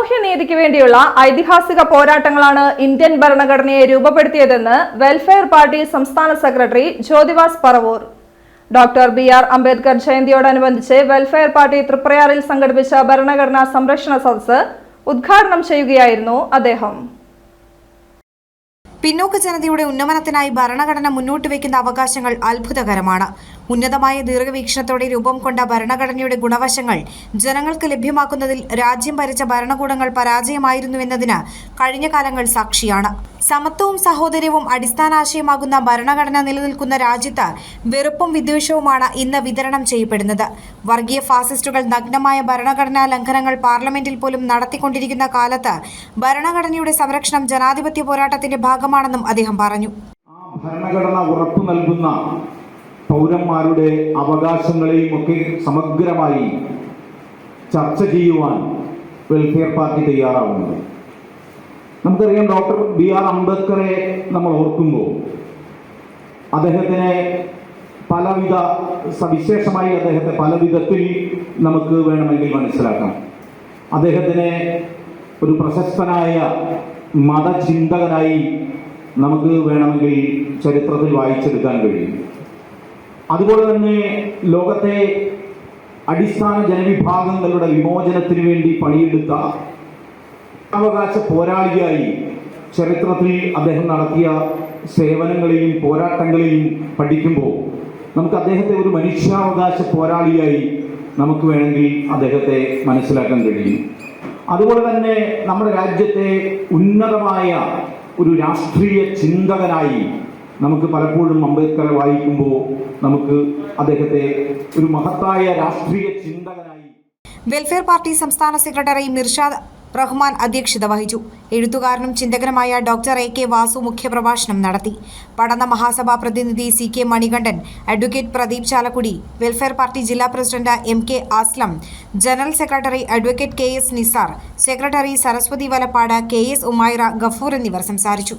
സാമൂഹ്യനീതിക്ക് വേണ്ടിയുള്ള ഐതിഹാസിക പോരാട്ടങ്ങളാണ് ഇന്ത്യൻ ഭരണഘടനയെ രൂപപ്പെടുത്തിയതെന്ന് വെൽഫെയർ പാർട്ടി സംസ്ഥാന secretary Jyothivas Paravur. Doctor B R Ambedkar ജയന്തിയോടനുബന്ധിച്ച് welfare party തൃപ്രയാറിൽ സംഘടിപ്പിച്ച ഭരണഘടനാ സംരക്ഷണ സദസ്സ് ഉദ്ഘാടനം ചെയ്യുകയായിരുന്നു അദ്ദേഹം. പിന്നോക്ക ജനതയുടെ ഉന്നമനത്തിനായി ഭരണഘടന മുന്നോട്ട് വയ്ക്കുന്ന അവകാശങ്ങൾ അത്ഭുതകരമാണ്. ഉന്നതമായ ദീർഘവീക്ഷണത്തോടെ രൂപം കൊണ്ട ഭരണഘടനയുടെ ഗുണവശങ്ങൾ ജനങ്ങൾക്ക് ലഭ്യമാക്കുന്നതിൽ രാജ്യം ഭരിച്ച ഭരണകൂടങ്ങൾ പരാജയമായിരുന്നുവെന്നതിന് കഴിഞ്ഞ കാലങ്ങൾ സാക്ഷിയാണ്. സമത്വവും സഹോദര്യവും അടിസ്ഥാനാശയമാകുന്ന ഭരണഘടന നിലനിൽക്കുന്ന രാജ്യത്ത് വെറുപ്പും വിദ്വേഷവുമാണ് ഇന്ന് വിതരണം ചെയ്യപ്പെടുന്നത്. വർഗീയ ഫാസിസ്റ്റുകൾ നഗ്നമായ ഭരണഘടനാ ലംഘനങ്ങൾ പാർലമെന്റിൽ പോലും നടത്തിക്കൊണ്ടിരിക്കുന്ന കാലത്ത് ഭരണഘടനയുടെ സംരക്ഷണം ജനാധിപത്യ പോരാട്ടത്തിന്റെ ഭാഗമാണെന്നും അദ്ദേഹം പറഞ്ഞു. ഭരണഘടന ഉറപ്പു നൽകുന്ന പൗരന്മാരുടെ അവകാശങ്ങളെയും ഒക്കെ സമഗ്രമായി ചർച്ച ചെയ്യുവാൻ വെൽഫെയർ പാർട്ടി തയ്യാറാവുന്നത്. നമുക്കറിയാം ഡോക്ടർ ബി ആർ അംബേദ്കറെ നമ്മൾ ഓർക്കുമ്പോൾ അദ്ദേഹത്തിനെ പലവിധ സവിശേഷമായി അദ്ദേഹത്തെ പല വിധത്തിൽ നമുക്ക് വേണമെങ്കിൽ മനസ്സിലാക്കാം. അദ്ദേഹത്തിനെ ഒരു പ്രശസ്തനായ മതചിന്തകനായി നമുക്ക് വേണമെങ്കിൽ ചരിത്രത്തിൽ വായിച്ചെടുക്കാൻ കഴിയും. അതുപോലെ തന്നെ ലോകത്തെ അടിസ്ഥാന ജനവിഭാഗങ്ങളുടെ വിമോചനത്തിന് വേണ്ടി പണിയെടുത്ത അവകാശ പോരാളിയായി ചരിത്രത്തിൽ അദ്ദേഹം നടത്തിയ സേവനങ്ങളെയും പോരാട്ടങ്ങളെയും പഠിക്കുമ്പോൾ നമുക്ക് അദ്ദേഹത്തെ ഒരു മനുഷ്യാവകാശ പോരാളിയായി നമുക്ക് വേണമെങ്കിൽ അദ്ദേഹത്തെ മനസ്സിലാക്കാൻ കഴിയും. അതുപോലെ തന്നെ നമ്മുടെ രാജ്യത്തെ ഉന്നതമായ ഒരു രാഷ്ട്രീയ ചിന്തകനായി നമുക്ക് പലപ്പോഴും അംബേദ്കറെ വായിക്കുമ്പോൾ നമുക്ക് അദ്ദേഹത്തെ ഒരു മഹത്തായ രാഷ്ട്രീയ ചിന്തകനായി വെൽഫെയർ പാർട്ടി സംസ്ഥാന സെക്രട്ടറി മിർഷാദ് റഹ്മാൻ അധ്യക്ഷത വഹിച്ചു. എഴുത്തുകാരനും ചിന്തകനുമായ ഡോക്ടർ എ കെ വാസു മുഖ്യപ്രഭാഷണം നടത്തി. പഠന മഹാസഭാ പ്രതിനിധി C K Manikandan advocate Pradeep Chalakudy welfare party ജില്ലാ president M K Aslam general secretary advocate K S Nisar secretary Saraswathi Valappad K S Umaira Gafoor എന്നിവർ സംസാരിച്ചു.